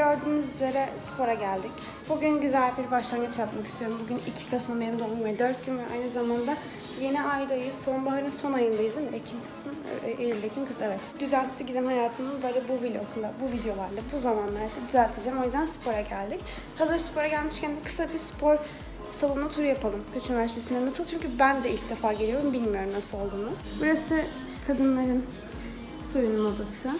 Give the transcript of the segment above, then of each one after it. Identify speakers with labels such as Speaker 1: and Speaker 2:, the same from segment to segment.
Speaker 1: Gördüğünüz üzere spora geldik. Bugün güzel bir başlangıç yapmak istiyorum. Bugün 2 Kasım benim doğum günüm ve 4 gün ve aynı zamanda yeni aydayız. Sonbaharın son ayındayız değil mi? Ekim, Kasım, e, Eylül, Ekim, Kasım. Evet. Düzensiz giden hayatımı böyle bu vlogla, bu videolarla, bu zamanlarda düzelteceğim. O yüzden spora geldik. Hazır spora gelmişken kısa bir spor salonu turu yapalım. Koç Üniversitesi'nde nasıl? Çünkü ben de ilk defa geliyorum. Bilmiyorum nasıl olduğunu. Burası kadınların soyunma odası.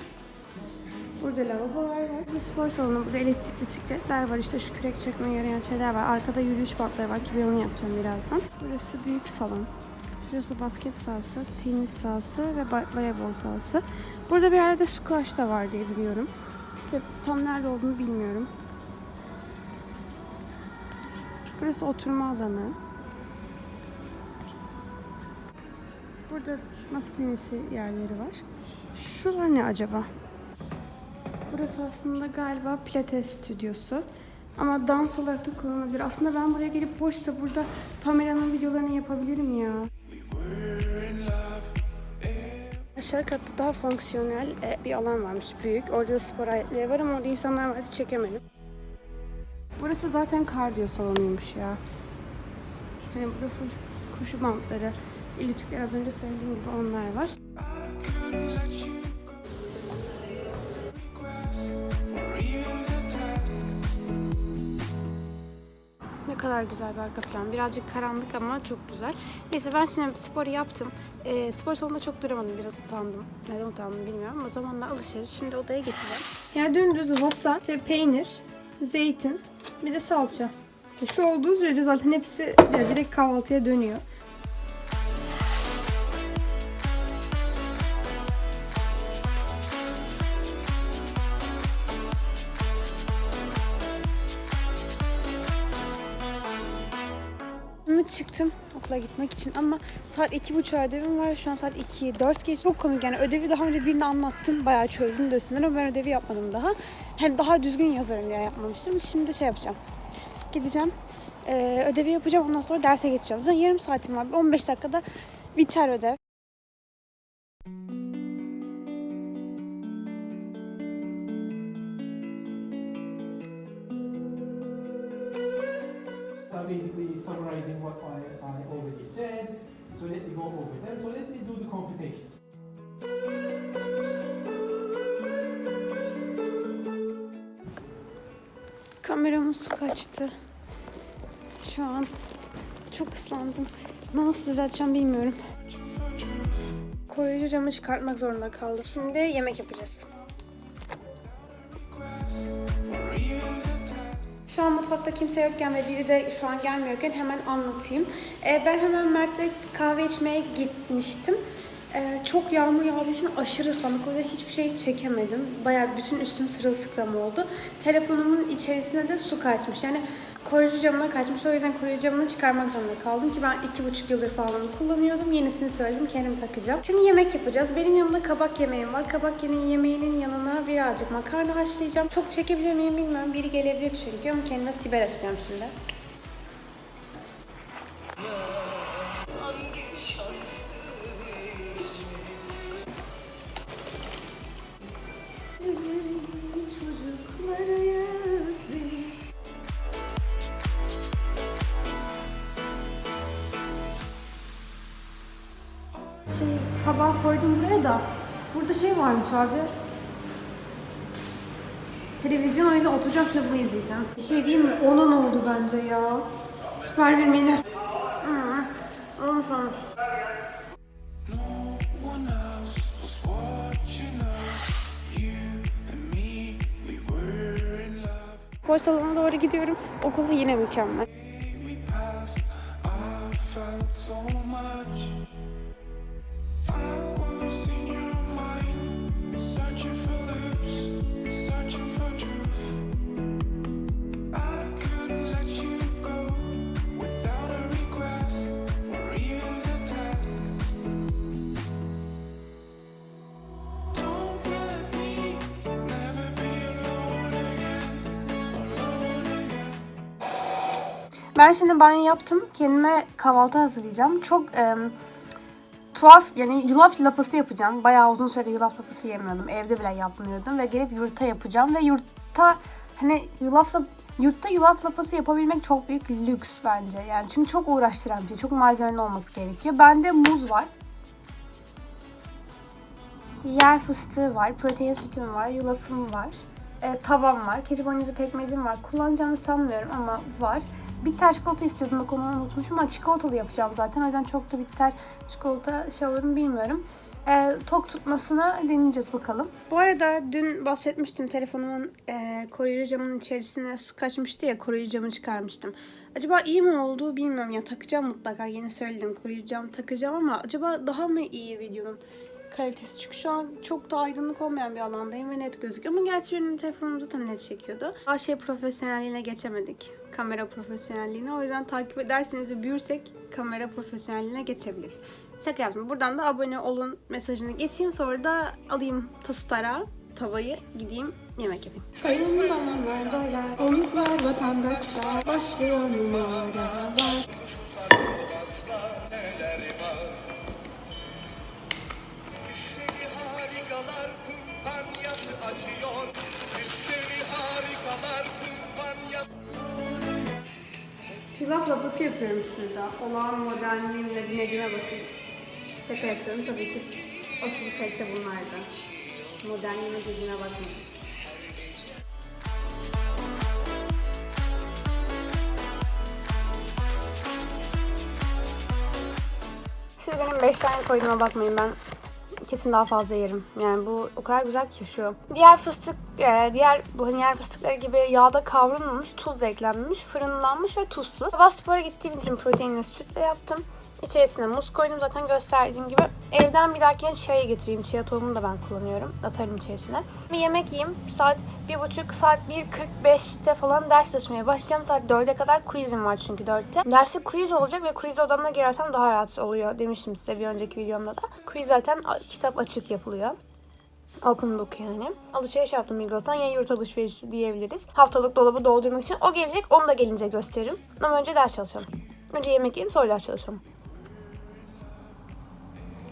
Speaker 1: Burada lavabolar var. Burası spor salonu. Burada elektrik bisikletler var. İşte şu kürek çekmeye yarayan şeyler var. Arkada yürüyüş bantları var ki ben onu yapacağım birazdan. Burası büyük salon. Şurası basket sahası, tenis sahası ve voleybol sahası. Burada bir yerde squash da var diye biliyorum. İşte tam nerede olduğunu bilmiyorum. Burası oturma alanı. Burada masa tenisi yerleri var. Şuralar ne acaba? Burası aslında galiba pilates stüdyosu. Ama dans olarak da kullanılabilir. Aslında ben buraya gelip boşsa burada Pamela'nın videolarını yapabilirim ya. Aşağı katta daha fonksiyonel e, bir alan varmış büyük. Orada da spor aletleri var ama orada insanlar vardı çekemedim. Burası zaten kardiyo salonuymuş ya. Hani burada full koşu bantları, eliptikler az önce söylediğim gibi onlar var. Kadar güzel bir arka plan. Birazcık karanlık ama çok güzel. Neyse ben şimdi sporu yaptım. Ee, spor salonunda çok duramadım. Biraz utandım. Neden utandım bilmiyorum ama zamanla alışırız. Şimdi odaya geçeceğim. Yani dümdüz wasa, işte peynir, zeytin, bir de salça. Şu olduğu sürece zaten hepsi direkt kahvaltıya dönüyor. Şimdi çıktım okula gitmek için ama saat iki buçuk ödevim var. Şu an saat 2'yi 4 geç. Çok komik yani ödevi daha önce birine anlattım. Bayağı çözdüm de üstünden ama ben ödevi yapmadım daha. Hani daha düzgün yazarım diye yapmamıştım. Şimdi şey yapacağım. Gideceğim. Ee, ödevi yapacağım ondan sonra derse geçeceğim. Zaten yarım saatim var. Bir 15 dakikada biter ödev.
Speaker 2: Basically summarizing what I, I already said. So let me go over them. So let me do the computations.
Speaker 1: Kameramın su kaçtı. Şu an çok ıslandım. Nasıl düzelteceğim bilmiyorum. Koruyucu camı çıkartmak zorunda kaldım. Şimdi yemek yapacağız. Şu an mutfakta kimse yokken ve biri de şu an gelmiyorken hemen anlatayım. Ee, ben hemen Mert'le kahve içmeye gitmiştim. Ee, çok yağmur yağdığı için aşırı ıslandık. O yüzden hiçbir şey çekemedim. Bayağı bütün üstüm sırılsıklam oldu. Telefonumun içerisine de su kaçmış. Yani koruyucu camına kaçmış. O yüzden koruyucu camını çıkarmak zorunda kaldım ki ben iki buçuk yıldır falan onu kullanıyordum. Yenisini söyledim kendim takacağım. Şimdi yemek yapacağız. Benim yanımda kabak yemeğim var. Kabak yemeği yemeğinin yanına birazcık makarna haşlayacağım. Çok çekebilir miyim bilmiyorum. Biri gelebilir çünkü ama kendime siber açacağım şimdi. Varmış abi. Televizyon yüzden oturacağım şimdi bunu izleyeceğim. Bir şey diyeyim mi? Onun oldu bence ya. Süper bir menü. Hı, olmuş. Spor salonuna doğru gidiyorum. Okulu yine mükemmel.
Speaker 3: So
Speaker 1: Ben şimdi banyo yaptım. Kendime kahvaltı hazırlayacağım. Çok em, tuhaf yani yulaf lapası yapacağım. Bayağı uzun süre yulaf lapası yemiyordum. Evde bile yapmıyordum ve gelip yurtta yapacağım ve yurtta Hani yulafla yurtta yulaf lapası yapabilmek çok büyük lüks bence. Yani çünkü çok uğraştıran bir şey. Çok malzemenin olması gerekiyor. Bende muz var. Yer fıstığı var, protein sütüm var, yulafım var, e, tavam var, keçi boynuzu pekmezim var. Kullanacağımı sanmıyorum ama var. Bitter çikolata istiyordum bak onu unutmuşum ama çikolatalı yapacağım zaten. O yüzden çok da bitter çikolata şey olur mu bilmiyorum. E, tok tutmasına deneyeceğiz bakalım. Bu arada dün bahsetmiştim telefonumun e, koruyucu camın içerisine su kaçmıştı ya koruyucu camı çıkarmıştım. Acaba iyi mi oldu bilmiyorum ya takacağım mutlaka yeni söyledim koruyucu cam takacağım ama acaba daha mı iyi videonun kalitesi. Çünkü şu an çok da aydınlık olmayan bir alandayım ve net gözüküyor. Ama gerçi benim telefonum zaten net çekiyordu. Her şey profesyonelliğine geçemedik. Kamera profesyonelliğine. O yüzden takip ederseniz ve büyürsek kamera profesyonelliğine geçebiliriz. Şaka yaptım. Buradan da abone olun mesajını geçeyim. Sonra da alayım tastara tavayı gideyim yemek yapayım. Sayın bayanlar, baylar, vatandaşlar, başlıyor numaralar. Pilaf lapası yapıyorum şurada. Olağan modernliğimle dinlediğime bakın. Şaka yapıyorum tabii ki. Asıl kalite bunlardan. Modernliğime dediğine bakmayın. Siz benim 5 tane koyduğuma bakmayın ben kesin daha fazla yerim. Yani bu o kadar güzel ki şu. Diğer fıstık, e, diğer bu hani yer fıstıkları gibi yağda kavrulmamış, tuz da eklenmemiş, fırınlanmış ve tuzsuz. Sabah spora gittiğim için proteinli sütle yaptım. İçerisine muz koydum zaten gösterdiğim gibi. Evden bir dahakine chia getireyim. Chia tohumunu da ben kullanıyorum. Atarım içerisine. Bir yemek yiyeyim. Saat 1.30, saat 1.45'te falan ders çalışmaya başlayacağım. Saat 4'e kadar quizim var çünkü 4'te. Dersi quiz olacak ve quiz odamına girersem daha rahat oluyor demiştim size bir önceki videomda da. Quiz zaten kitap açık yapılıyor. Open book yani. Alışveriş yaptım Migros'tan. Ya yurt alışverişi diyebiliriz. Haftalık dolabı doldurmak için. O gelecek. Onu da gelince gösteririm. Ama önce ders çalışalım. Önce yemek yiyeyim sonra ders çalışalım.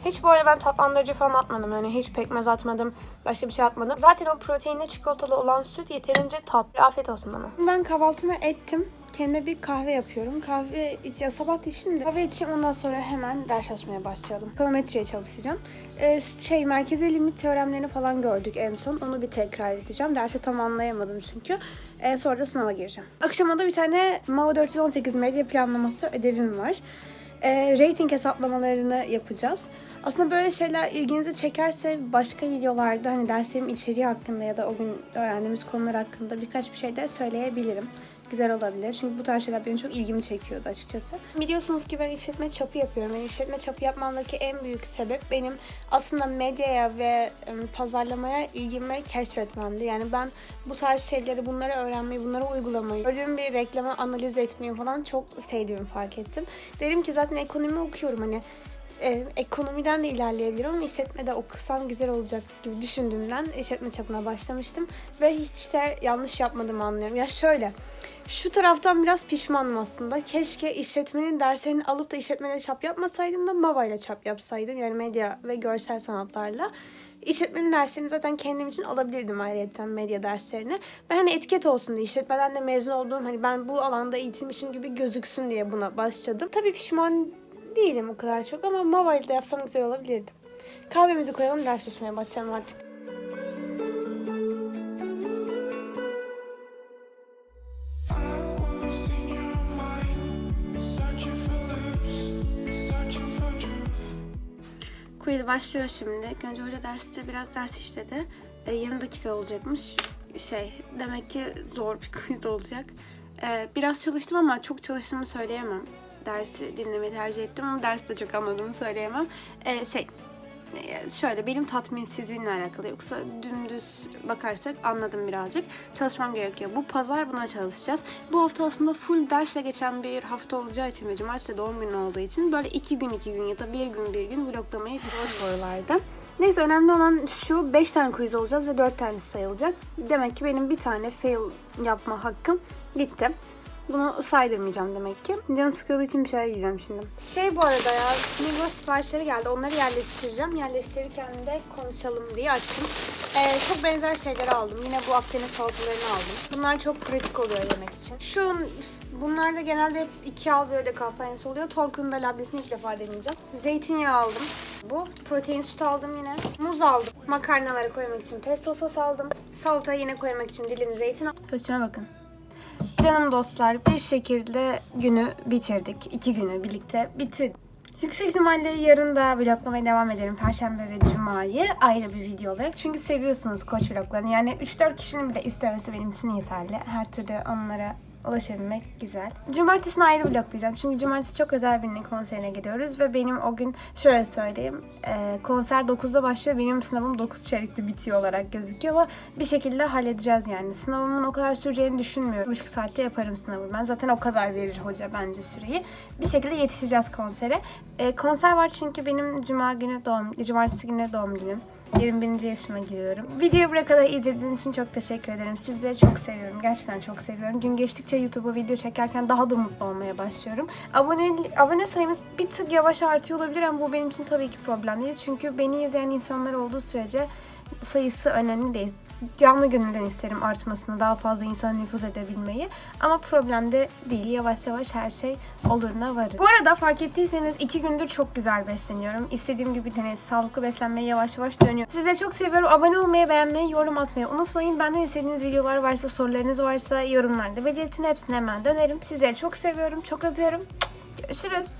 Speaker 1: Hiç böyle ben tatlandırıcı falan atmadım. Yani hiç pekmez atmadım. Başka bir şey atmadım. Zaten o proteinli çikolatalı olan süt yeterince tatlı. Afiyet olsun bana. Ben kahvaltımı ettim. Kendime bir kahve yapıyorum. Kahve içeceğim. Sabah içtim de kahve içeyim ondan sonra hemen ders çalışmaya başlayalım. Ekonometriye çalışacağım. Ee, şey merkezi limit teoremlerini falan gördük en son. Onu bir tekrar edeceğim. Dersi tam anlayamadım çünkü. Ee, sonra da sınava gireceğim. Akşama da bir tane MAO 418 medya planlaması ödevim var. Ee, rating hesaplamalarını yapacağız. Aslında böyle şeyler ilginizi çekerse başka videolarda hani derslerim içeriği hakkında ya da o gün öğrendiğimiz konular hakkında birkaç bir şey de söyleyebilirim. Güzel olabilir. Çünkü bu tarz şeyler benim çok ilgimi çekiyordu açıkçası. Biliyorsunuz ki ben işletme çapı yapıyorum. Ben işletme çapı yapmamdaki en büyük sebep benim aslında medyaya ve em, pazarlamaya ilgimi keşfetmemdi. Yani ben bu tarz şeyleri, bunları öğrenmeyi, bunları uygulamayı, gördüğüm bir reklama analiz etmeyi falan çok sevdiğimi fark ettim. Dedim ki zaten ekonomi okuyorum hani e, ekonomiden de ilerleyebilirim ama işletmede okusam güzel olacak gibi düşündüğümden işletme çapına başlamıştım. Ve hiç de yanlış yapmadım anlıyorum. Ya şöyle, şu taraftan biraz pişmanım aslında. Keşke işletmenin derslerini alıp da işletmeleri çap yapmasaydım da MAVA ile çap yapsaydım. Yani medya ve görsel sanatlarla. İşletmenin derslerini zaten kendim için alabilirdim ayrıca medya derslerini. Ben hani etiket olsun diye işletmeden de mezun olduğum hani ben bu alanda eğitilmişim gibi gözüksün diye buna başladım. Tabii pişman değilim o kadar çok ama Mava ile de yapsam güzel olabilirdi. Kahvemizi koyalım ders çalışmaya başlayalım artık. Quiz başlıyor şimdi. Önce hoca derste biraz ders işledi. E, 20 dakika olacakmış. Şey demek ki zor bir quiz olacak. E, biraz çalıştım ama çok çalıştığımı söyleyemem. Dersi dinlemeyi tercih ettim ama derste çok anladığımı söyleyemem. E, şey e, şöyle benim tatminsizliğimle alakalı yoksa dümdüz bakarsak anladım birazcık. Çalışmam gerekiyor. Bu pazar buna çalışacağız. Bu hafta aslında full dersle geçen bir hafta olacağı için ve cumartesi doğum günü olduğu için böyle iki gün iki gün ya da bir gün bir gün vloglamayı düşünüyorum sorularda. Neyse önemli olan şu 5 tane quiz olacağız ve 4 tanesi sayılacak. Demek ki benim bir tane fail yapma hakkım gitti. Bunu saydırmayacağım demek ki. Canım sıkıldığı için bir şeyler yiyeceğim şimdi. Şey bu arada ya Migros siparişleri geldi. Onları yerleştireceğim. Yerleştirirken de konuşalım diye açtım. Ee, çok benzer şeyleri aldım. Yine bu Akdeniz salatalarını aldım. Bunlar çok pratik oluyor yemek için. Şu Bunlarda genelde iki al böyle kampanyası oluyor. Torku'nun da lablesini ilk defa deneyeceğim. Zeytinyağı aldım. Bu. Protein süt aldım yine. Muz aldım. Makarnalara koymak için pesto sos aldım. Salata yine koymak için dilim zeytin aldım. Saçıma bakın. Canım dostlar bir şekilde günü bitirdik. İki günü birlikte bitirdik. Yüksek ihtimalle yarın da vloglamaya devam ederim. Perşembe ve Cuma'yı ayrı bir video olarak. Çünkü seviyorsunuz koç vloglarını. Yani 3-4 kişinin bile istemesi benim için yeterli. Her türlü onlara ulaşabilmek güzel. Cumartesini ayrı vloglayacağım. Çünkü cumartesi çok özel birinin konserine gidiyoruz. Ve benim o gün şöyle söyleyeyim. e, konser 9'da başlıyor. Benim sınavım 9 çeyrekte bitiyor olarak gözüküyor. Ama bir şekilde halledeceğiz yani. Sınavımın o kadar süreceğini düşünmüyorum. 3 saatte yaparım sınavı. Ben zaten o kadar verir hoca bence süreyi. Bir şekilde yetişeceğiz konsere. E, konser var çünkü benim cuma günü doğum, cumartesi günü doğum günüm. 21. yaşıma giriyorum. Videoyu buraya kadar izlediğiniz için çok teşekkür ederim. Sizleri çok seviyorum. Gerçekten çok seviyorum. Gün geçtikçe YouTube'a video çekerken daha da mutlu olmaya başlıyorum. Abone, abone sayımız bir tık yavaş artıyor olabilir ama bu benim için tabii ki problem değil. Çünkü beni izleyen insanlar olduğu sürece sayısı önemli değil. Canlı gönülden isterim artmasını, daha fazla insana nüfuz edebilmeyi. Ama problem de değil. Yavaş yavaş her şey oluruna varır. Bu arada fark ettiyseniz iki gündür çok güzel besleniyorum. İstediğim gibi hani sağlıklı beslenmeye yavaş yavaş dönüyorum. Sizleri çok seviyorum. Abone olmayı, beğenmeyi, yorum atmayı unutmayın. Benden istediğiniz videolar varsa, sorularınız varsa yorumlarda belirtin. Hepsine hemen dönerim. Sizleri çok seviyorum. Çok öpüyorum. Görüşürüz.